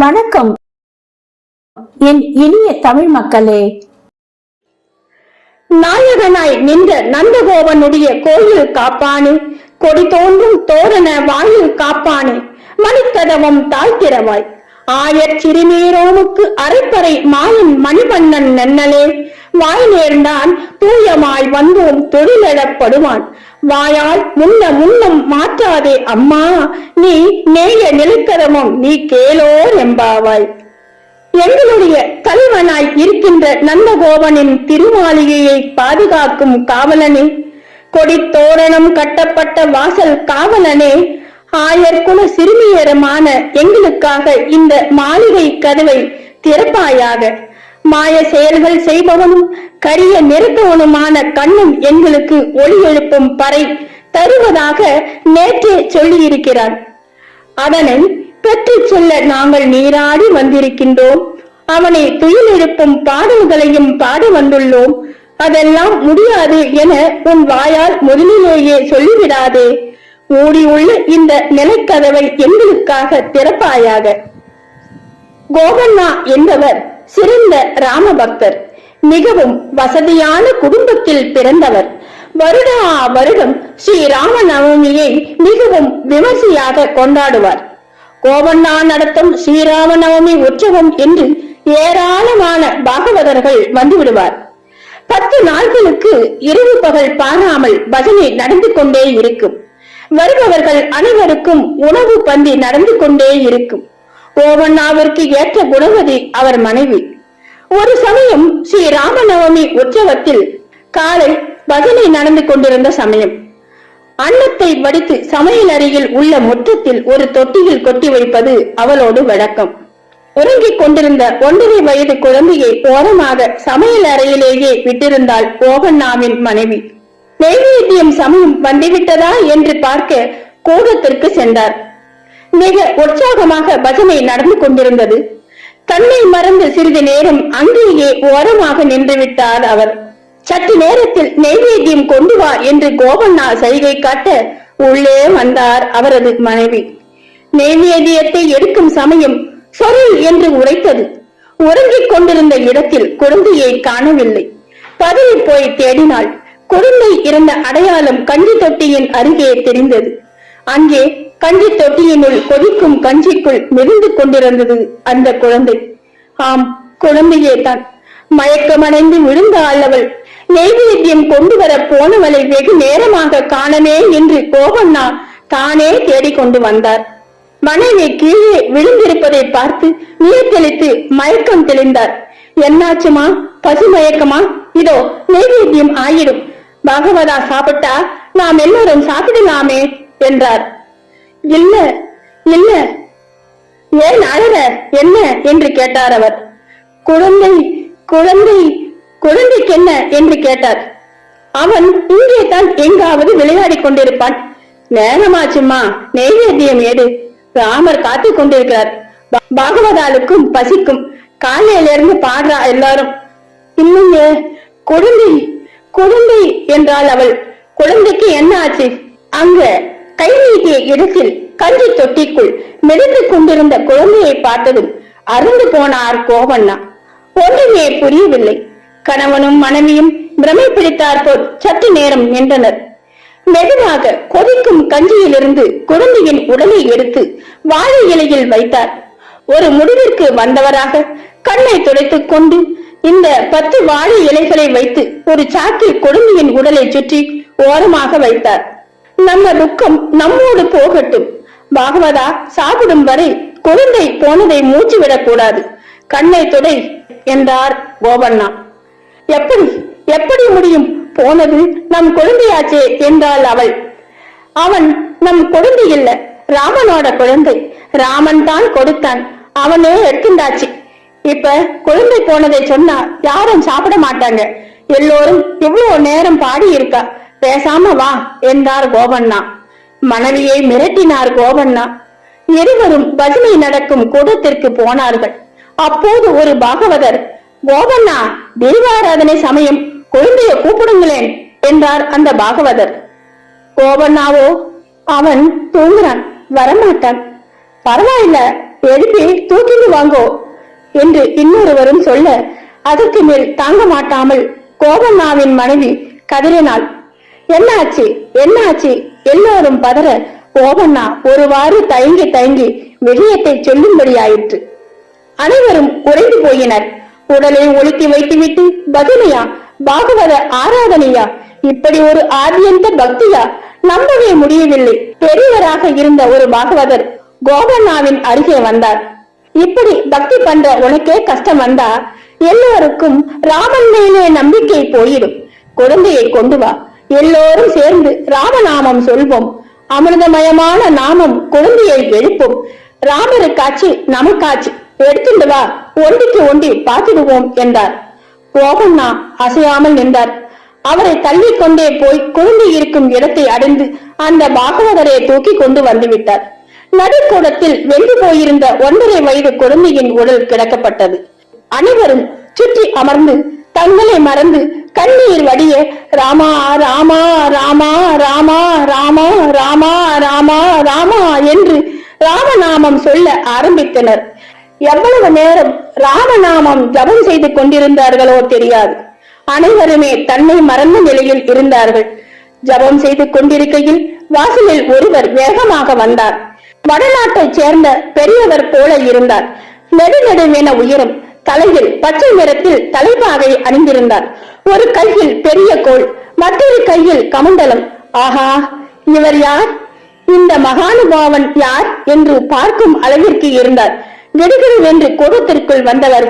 வணக்கம். என் இனிய தமிழ் மக்களே. நாயகனாய் நின்ற நந்தகோபனுடைய கோயில் காப்பானே கொடி தோன்றும் தோரண வாயில் காப்பானே மணிக்கதவம் தாழ்த்திரவாய் ஆயர் சிறுநீரோனுக்கு அரைப்பறை மாயன் மணிவண்ணன் நன்னலே வாய் நேர்ந்தான் தூயமாய் வந்தோம் தொழிலிடப்படுவான் வாயால் முன்ன முன்னம் மாற்றாதே அம்மா நீ நேய நிலக்கரமும் நீ கேளோர் எம்பாவாய் எங்களுடைய தலைவனாய் இருக்கின்ற நந்தகோபனின் திருமாளிகையை பாதுகாக்கும் காவலனே கொடி தோரணம் கட்டப்பட்ட வாசல் காவலனே ஆயர்குல சிறுமியரமான எங்களுக்காக இந்த மாளிகை கதவை திறப்பாயாக. மாய செயல்கள் செய்பவனும் கரிய நெருக்கவனுமான கண்ணும் எங்களுக்கு ஒளி எழுப்பும் பறை தருவதாக நேற்றே சொல்லியிருக்கிறான் அதனை பெற்று சொல்ல நாங்கள் நீராடி வந்திருக்கின்றோம். அவனை துயில் எழுப்பும் பாடல்களையும் பாடி வந்துள்ளோம். அதெல்லாம் முடியாது என உன் வாயால் முதலிலேயே சொல்லிவிடாதே. ஓடியுள்ள இந்த நிலைக்கதவை எங்களுக்காக திறப்பாயாக. கோபண்ணா என்பவர் சிறந்த ராமபக்தர் மிகவும் வசதியான குடும்பத்தில் பிறந்தவர். வருடா வருடம் ஸ்ரீ ராமநவமியை மிகவும் விமர்சையாக கொண்டாடுவார். கோபண்ணா நடத்தும் ஸ்ரீராமநவமி உற்சவம் என்று ஏராளமான பாகவதர்கள் வந்துவிடுவார். பத்து நாட்களுக்கு இரவு பகல் பாராமல் பஜனை நடந்து கொண்டே இருக்கும். வருபவர்கள் அனைவருக்கும் உணவு பந்தி நடந்து கொண்டே இருக்கும். ஓவண்ணாவிற்கு ஏற்ற குணவதி அவர் மனைவி. ஒரு சமயம் ஸ்ரீ ராமநவமி உற்சவத்தில் காலை பஜனை நடந்து கொண்டிருந்த சமயம். அன்னத்தை வடித்து சமையல் அறையில் உள்ள முற்றத்தில் ஒரு தொட்டியில் கொட்டி வைப்பது அவளோடு வழக்கம். உறங்கிக் கொண்டிருந்த ஒன்றரை வயது குழந்தையை ஓரமாக சமையல் அறையிலேயே விட்டிருந்தாள் ஓவண்ணாவின் மனைவி. நெய்வேத்தியம் சமயம் வந்துவிட்டதா என்று பார்க்க கூடத்திற்கு சென்றார். மிக உற்சாகமாக பஜனை நடந்து கொண்டிருந்தது. தன்னை மறந்து சிறிது நேரம் அங்கேயே ஓரமாக நின்று விட்டார் அவர். சற்று நேரத்தில் நெய்வேத்தியம் கொண்டு வா என்று கோபண்ணா சைகை காட்ட உள்ளே வந்தார் அவரது மனைவி. நெய்வேத்தியத்தை எடுக்கும் சமயம் சொல் என்று உரைத்தது. உறங்கிக் கொண்டிருந்த இடத்தில் குழந்தையை காணவில்லை. பதவி போய் தேடினாள். குழந்தை இருந்த அடையாளம் கஞ்சி தொட்டியின் அருகே தெரிந்தது. அங்கே கஞ்சி தொட்டியினுள் கொதிக்கும் கஞ்சிக்குள் மிதந்து கொண்டிருந்தது அந்த குழந்தை. ஆம் குழந்தையே தான். மயக்கமடைந்து விழுந்தாள் அவள் நெய்வேத்தியம் கொண்டு வர போனவளை வெகு நேரமாக காணமே என்று கோபண்ணா தானே தேடிக்கொண்டு வந்தார். மனைவி கீழே விழுந்திருப்பதை பார்த்து நீர் தெளித்து மயக்கம் தெளிந்தார். என்னாச்சுமா? பசு மயக்கமா? இதோ நெய்வேத்தியம் ஆயிடும். பகவதா சாப்பிட்டா? நாம் எல்லோரும் சாப்பிடலாமே? என்றார். இல்ல இல்ல. ஏன் அழற என்ன? என்று கேட்டார் அவர். குழந்தை குழந்தை குழந்தைக்கு என்ன? என்று கேட்டார். அவன் இங்கே தான் எங்காவது விளையாடிக் கொண்டிருப்பான். நேரமாச்சும்மா நெய்வேத்தியம் ஏது ராமர் காத்து கொண்டிருக்கிறார். பாகவதாலுக்கும் பசிக்கும். காலையில இருந்து பாடுறா எல்லாரும். இல்லைங்க குழந்தை குழந்தை என்றாள் அவள். குழந்தைக்கு என்ன ஆச்சு? அங்க கை நீட்டிய இடத்தில் கஞ்சி தொட்டிக்குள் மிதந்து கொண்டிருந்த குழந்தையை பார்த்ததும் அருந்து போனார் கோவண்ணா. ஒன்றுமே புரியவில்லை. கணவனும் மனைவியும் பிரமை பிடித்தார் போல் சற்று நேரம் நின்றனர். மெதுவாக கொதிக்கும் கஞ்சியிலிருந்து குழந்தையின் உடலை எடுத்து வாழை இலையில் வைத்தார். ஒரு முடிவிற்கு வந்தவராக கண்ணை துடைத்துக் கொண்டு இந்த பத்து வாழை இலைகளை வைத்து ஒரு சாக்கில் குழந்தையின் உடலை சுற்றி ஓரமாக வைத்தார். நம்ம துக்கம் நம்மோடு போகட்டும். பாகவதா சாப்பிடும் வரை குழந்தை போனதை மூச்சு விடக்கூடாது. கண்ணை துடை என்றார் கோபண்ணா எப்படி எப்படி முடியும்? போனது நம் குழந்தையாச்சே என்றாள் அவள். அவன் நம் குழந்தை இல்ல ராமனோட குழந்தை. ராமன் தான் கொடுத்தான். அவனே எடுத்துண்டாச்சு. இப்ப குழந்தை போனதை சொன்னா யாரும் சாப்பிட மாட்டாங்க. எல்லோரும் இவ்வளவு நேரம் பாடி இருக்கா பேசாம வா என்றார் கோபண்ணா மனைவியை மிரட்டினார் கோபண்ணா இருவரும் பஜனை நடக்கும் கூடத்திற்கு போனார்கள். அப்போது ஒரு பாகவதர் கோபண்ணா தெய்வாராதனை சமயம் குழந்தைய கூப்பிடுங்களேன் என்றார் அந்த பாகவதர். கோபண்ணாவோ அவன் தூங்குறான் வரமாட்டான். பரவாயில்ல எழுப்பி தூக்கிட்டு வாங்கோ என்று இன்னொருவரும் சொல்ல அதற்கு மேல் தாங்க மாட்டாமல் கோபண்ணாவின் மனைவி கதறினாள். என்னாச்சு? என்னாச்சு? எல்லோரும் பதற. கோபண்ணா ஒருவாறு தயங்கி தயங்கி விஷயத்தை சொல்லும்படியாயிற்று. அனைவரும் உறைந்து போயினர். உடலை ஒழுக்கி வைத்துவிட்டு பதிலையா பாகவத ஆராதனையா? இப்படி ஒரு ஆதியந்த பக்தியா? நம்பவே முடியவில்லை. பெரியவராக இருந்த ஒரு பாகவதர் கோபண்ணாவின் அருகே வந்தார். இப்படி பக்தி பண்ற உனக்கே கஷ்டம் வந்தா எல்லோருக்கும் ராமன் மேலே நம்பிக்கை போயிடும். குழந்தையை கொண்டு வா. எல்லோரும் சேர்ந்து ராமநாமம் சொல்வோம். அமிர்தமயமான நாமம் குழந்தையை எழுப்பும். ராமருக்காச்சு நமக்காச்சு. எடுத்துட்டு வா ஒண்டிக்கு ஒண்டி பார்த்துடுவோம் என்றார். கோபண்ணா அசையாமல் நின்றார். அவரை தள்ளிக் கொண்டே போய் குழந்தை இருக்கும் இடத்தை அடைந்து அந்த பாகவதரை தூக்கி கொண்டு வந்து விட்டார் நடுக்கூடத்தில் வெந்து போயிருந்த ஒன்றரை வயது குழந்தையின் உடல் கிடக்கப்பட்டது. அனைவரும் சுற்றி அமர்ந்து தங்களை மறந்து கண்ணீர் வடிய ராமா ராமா ராமா ராமா ராமா ராமா ராமா ராமா என்று ராமநாமம் சொல்ல ஆரம்பித்தனர். எவ்வளவு நேரம் ராமநாமம் ஜபம் செய்து கொண்டிருந்தார்களோ தெரியாது. அனைவருமே தன்னை மறந்த நிலையில் இருந்தார்கள். ஜபம் செய்து கொண்டிருக்கையில் வாசலில் ஒருவர் வேகமாக வந்தார். வடநாட்டைச் சேர்ந்த பெரியவர் போல இருந்தார். நெடுநெடுவென உயரம் தலையில் பச்சை நிறத்தில் தலைப்பாகை அணிந்திருந்தார். ஒரு கையில் பெரிய கோல் மற்றொரு கையில் கமண்டலம். ஆஹா இவர் யார்? இந்த மகானுபாவன் யார் என்று பார்க்கும் அளவிற்கு இருந்தார். வென்று கோபத்திற்குள் வந்தவர்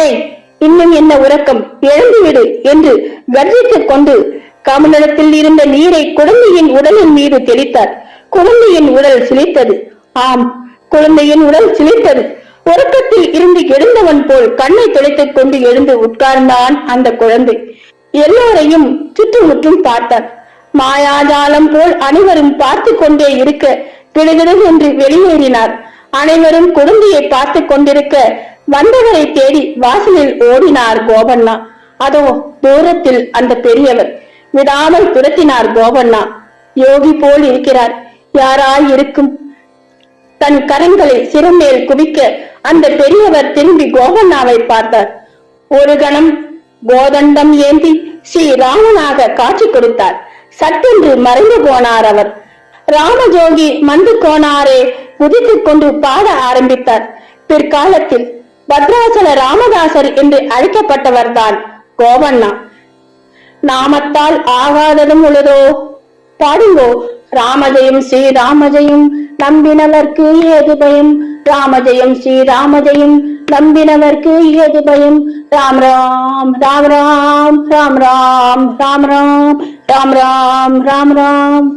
ஏய் இன்னும் என்ன உறக்கம்? எழுந்துவிடு என்று கர்ஜித்துக் கொண்டு கமண்டலத்தில் இருந்த நீரை குழந்தையின் உடலின் மீது தெளித்தார். குழந்தையின் உடல் சிலித்தது ஆம் குழந்தையின் உடல் சிலித்தது உறக்கத்தில் இருந்து எழுந்தவன் போல் கண்ணை துடைத்துக் கொண்டு எழுந்து உட்கார்ந்தான் அந்த குழந்தை. எல்லோரையும் சுற்றுமுற்றும் பார்த்தார். மாயாஜாலம் போல் அனைவரும் பார்த்து கொண்டே இருக்க கிடுகிடு என்று வெளியேறினார். அனைவரும் குழந்தையை பார்த்து கொண்டிருக்க வந்தவரை தேடி வாசலில் ஓடினார் கோபண்ணா அதோ தூரத்தில் அந்த பெரியவர். விடாமல் துரத்தினார் கோபண்ணா யோகி போல் இருக்கிறார். யாராய் இருக்கும் தன் கரங்களை சிறுமேல் குவிக்க அந்த பெரியவர் திரும்பி கோகண்ணாவை பார்த்தார். ஒரு கணம் கோதண்டம் ஏந்தி ஸ்ரீ ராமனாக காட்சி கொடுத்தார். சட்டென்று மறைந்து போனார் அவர். ராமஜோகி மந்து கோனாரே உதித்துக் கொண்டு பாட ஆரம்பித்தார். பிற்காலத்தில் பத்ராசல ராமதாசர் என்று அழைக்கப்பட்டவர்தான் கோவண்ணா. நாமத்தால் ஆகாததும் உள்ளதோ? பாடுங்கோ. ராமஜெயம் ஸ்ரீ ராமஜெயம் நம்பினவர்க்கு ஏது பயம்? ராமஜெயம் ஸ்ரீ ராமஜெயம் நம்பினவர்க்கு ஏது பயம்? ராம் ராம் ராம் ராம் ராம் ராம் ராம் ராம் ராம் ராம் ராம் ராம்.